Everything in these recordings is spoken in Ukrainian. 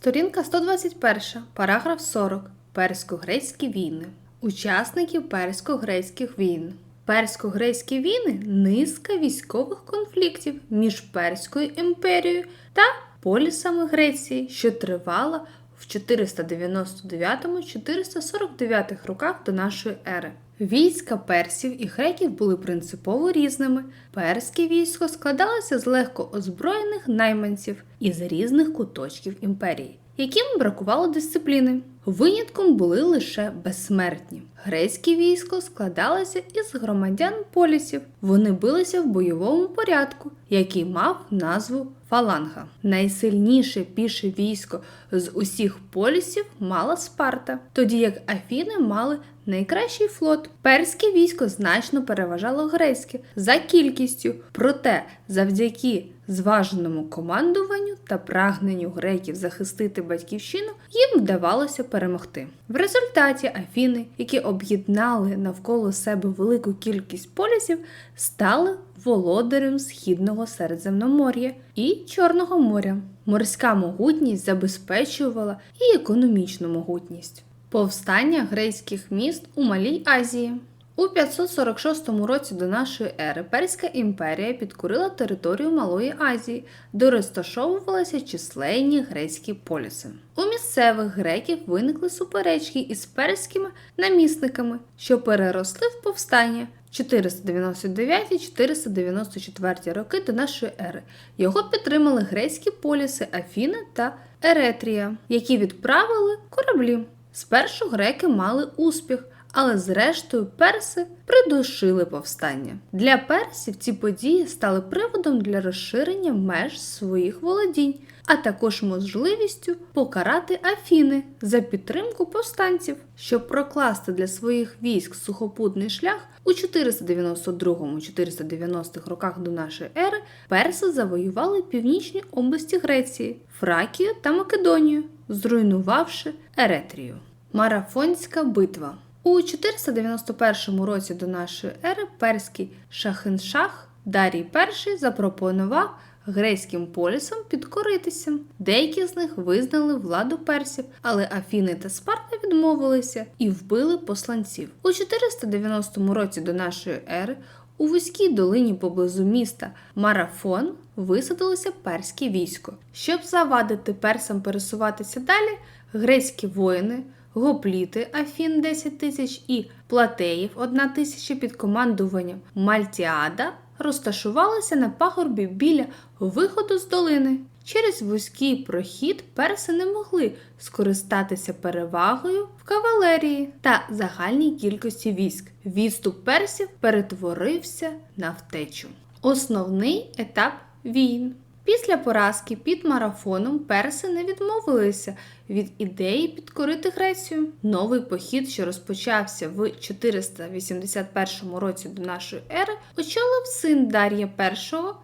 Сторінка 121, параграф 40. Персько-грецькі війни. Учасників персько-грецьких війн. Персько-грецькі війни низка військових конфліктів між Перською імперією та полісами Греції, що тривала в 499-449 роках до нашої ери. Війська персів і греків були принципово різними. Перське військо складалося з легко озброєних найманців із різних куточків імперії, яким бракувало дисципліни. Винятком були лише безсмертні. Грецьке військо складалося із громадян полісів. Вони билися в бойовому порядку, який мав назву фаланга. Найсильніше піше військо з усіх полісів мала Спарта, тоді як Афіни мали найкращий флот. Перське військо значно переважало грецьке за кількістю, проте завдяки зваженому командуванню та прагненню греків захистити батьківщину їм вдавалося перемогти. В результаті Афіни, які об'єднали навколо себе велику кількість полісів, стали володарем східного Середземномор'я і Чорного моря. Морська могутність забезпечувала і економічну могутність. Повстання грецьких міст у Малій Азії. У 546 році до нашої ери Перська імперія підкорила територію Малої Азії, де розташовувалися численні грецькі поліси. У місцевих греків виникли суперечки із перськими намісниками, що переросли в повстання 499-494 роки до нашої ери. Його підтримали грецькі поліси Афіни та Еретрія, які відправили кораблі. Спершу греки мали успіх, але зрештою перси придушили повстання. Для персів ці події стали приводом для розширення меж своїх володінь, а також можливістю покарати Афіни за підтримку повстанців, щоб прокласти для своїх військ сухопутний шлях у 492-490 роках до нашої ери. Перси завоювали північні області Греції, Фракію та Македонію, зруйнувавши Еретрію. Марафонська битва. У 491 році до нашої ери перський шахиншах Дарій І запропонував грецьким полісам підкоритися. Деякі з них визнали владу персів, але Афіни та Спарта відмовилися і вбили посланців. У 490 році до нашої ери у вузькій долині поблизу міста Марафон висадилося перське військо. Щоб завадити персам пересуватися далі, грецькі воїни. Гопліти Афін 10 тисяч і Платеїв 1 тисяча під командуванням Мальтіада розташувалися на пагорбі біля виходу з долини. Через вузький прохід перси не могли скористатися перевагою в кавалерії та загальній кількості військ. Відступ персів перетворився на втечу. Основний етап війн. Після поразки під марафоном перси не відмовилися від ідеї підкорити Грецію. Новий похід, що розпочався в 481 році до нашої ери, очолив син Дар'я І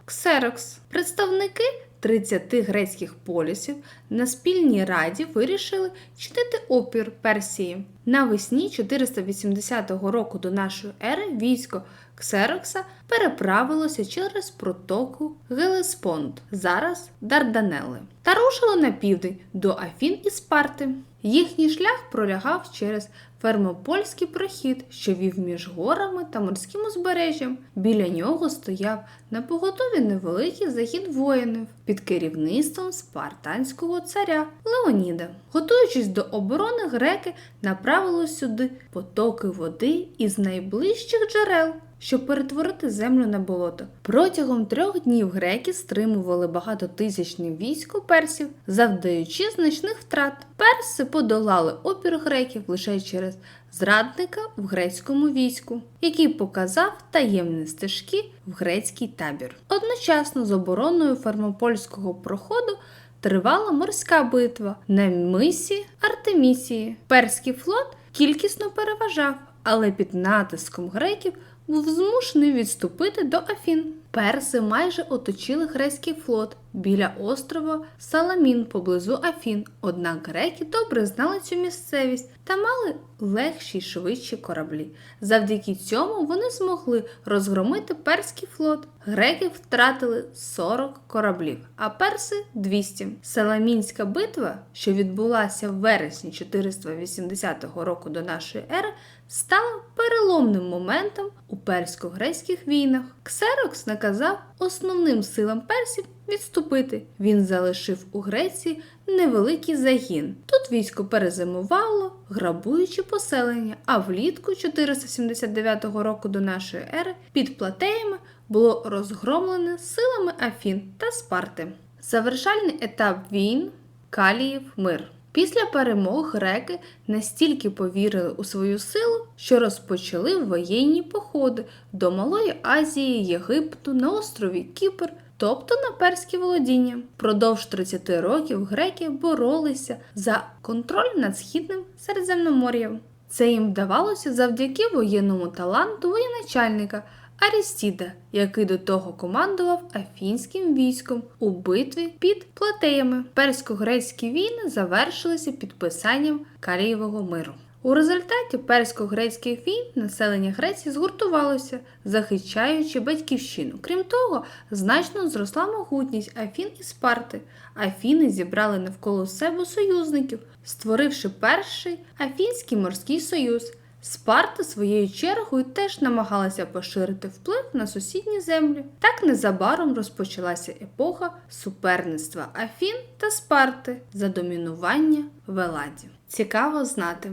Ксерокс. Представники 30 грецьких полісів на спільній раді вирішили чинити опір Персії. Навесні 480 року до нашої ери військо Ксерокса переправилося через протоку Гелеспонд, зараз Дарданели, та рушило на південь до Афін і Спарти. Їхній шлях пролягав через Фермопольський прохід, що вів між горами та морським узбережжям. Біля нього стояв на поготові невеликий загін воїнів під керівництвом спартанського царя Леоніда. Готуючись до оборони, греки направили сюди потоки води із найближчих джерел. Щоб перетворити землю на болото. Протягом трьох днів греки стримували багатотисячне військо персів, завдаючи значних втрат. Перси подолали опір греків лише через зрадника в грецькому війську, який показав таємні стежки в грецький табір. Одночасно з обороною фермопольського проходу. Тривала морська битва на мисі Артемісії. Перський флот кількісно переважав, але під натиском греків був змушений відступити до Афін. Перси майже оточили грецький флот біля острова Саламін поблизу Афін. Однак греки добре знали цю місцевість та мали легші й швидші кораблі. Завдяки цьому вони змогли розгромити перський флот. Греки втратили 40 кораблів, а перси 200. Саламінська битва, що відбулася в вересні 480 року до нашої ери, стала переломним моментом у персько-грецьких війнах. Ксерокс наказав основним силам персів відступити. Він залишив у Греції невеликий загін. Тут військо перезимувало, грабуючи поселення, а влітку 479 року до нашої ери під платеями було розгромлене силами Афін та Спарти. Завершальний етап війн Каліїв мир. Після перемог греки настільки повірили у свою силу, що розпочали воєнні походи до Малої Азії, Єгипту, на острові Кіпр, тобто на перські володіння. Впродовж 30 років греки боролися за контроль над східним Середземномор'ям. Це їм вдавалося завдяки воєнному таланту воєначальника Арістіда, який до того командував афінським військом у битві під платеями. Персько-грецькі війни завершилися підписанням Калієвого миру. У результаті персько-грецьких війн населення Греції згуртувалося, захищаючи батьківщину. Крім того, значно зросла могутність Афін і Спарти. Афіни зібрали навколо себе союзників, створивши перший Афінський морський союз. Спарта своєю чергою теж намагалася поширити вплив на сусідні землі. Так незабаром розпочалася епоха суперництва Афін та Спарти за домінування в Еладі. Цікаво знати.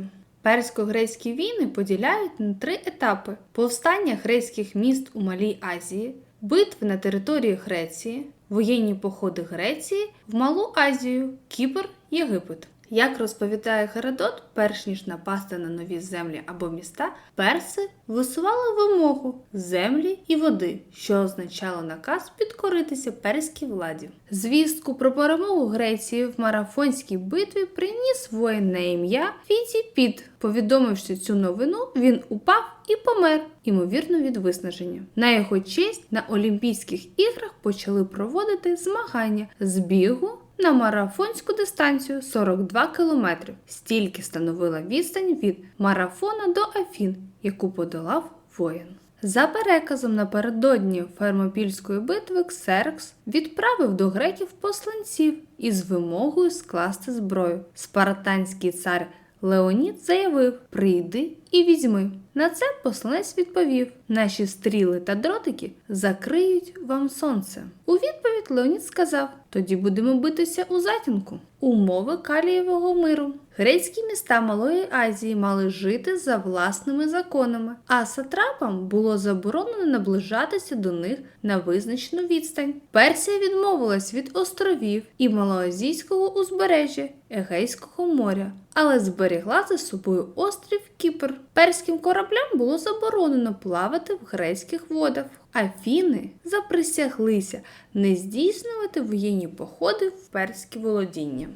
Персько-грецькі війни поділяють на три етапи: повстання грецьких міст у Малій Азії, битви на території Греції, воєнні походи Греції в Малу Азію, Кіпр, Єгипет. Як розповідає Геродот, перш ніж напасти на нові землі або міста, перси висували вимогу землі і води, що означало наказ підкоритися перській владі. Звістку про перемогу Греції в марафонській битві приніс воїн на ім'я Фітіпіт. Повідомивши цю новину, він упав і помер, ймовірно, від виснаження. На його честь на Олімпійських іграх почали проводити змагання з бігу на марафонську дистанцію 42 кілометри. Стільки становила відстань від марафона до Афін, яку подолав воїн. За переказом напередодні Фермопільської битви Ксеркс відправив до греків посланців із вимогою скласти зброю. Спартанський цар Леонід заявив: Прийди і візьми. На це посланець відповів: Наші стріли та дротики закриють вам сонце. У відповідь Леонід сказав: Тоді будемо битися у затінку. Умови Калієвого миру. Грецькі міста Малої Азії мали жити за власними законами, а сатрапам було заборонено наближатися до них на визначену відстань. Персія відмовилась від островів і Малоазійського узбережжя Егейського моря, але зберігла за собою острів Кіпр. Перським кораблям було заборонено плавати в грецьких водах. Афіни заприсяглися не здійснювати воєнні походи в перські володіння.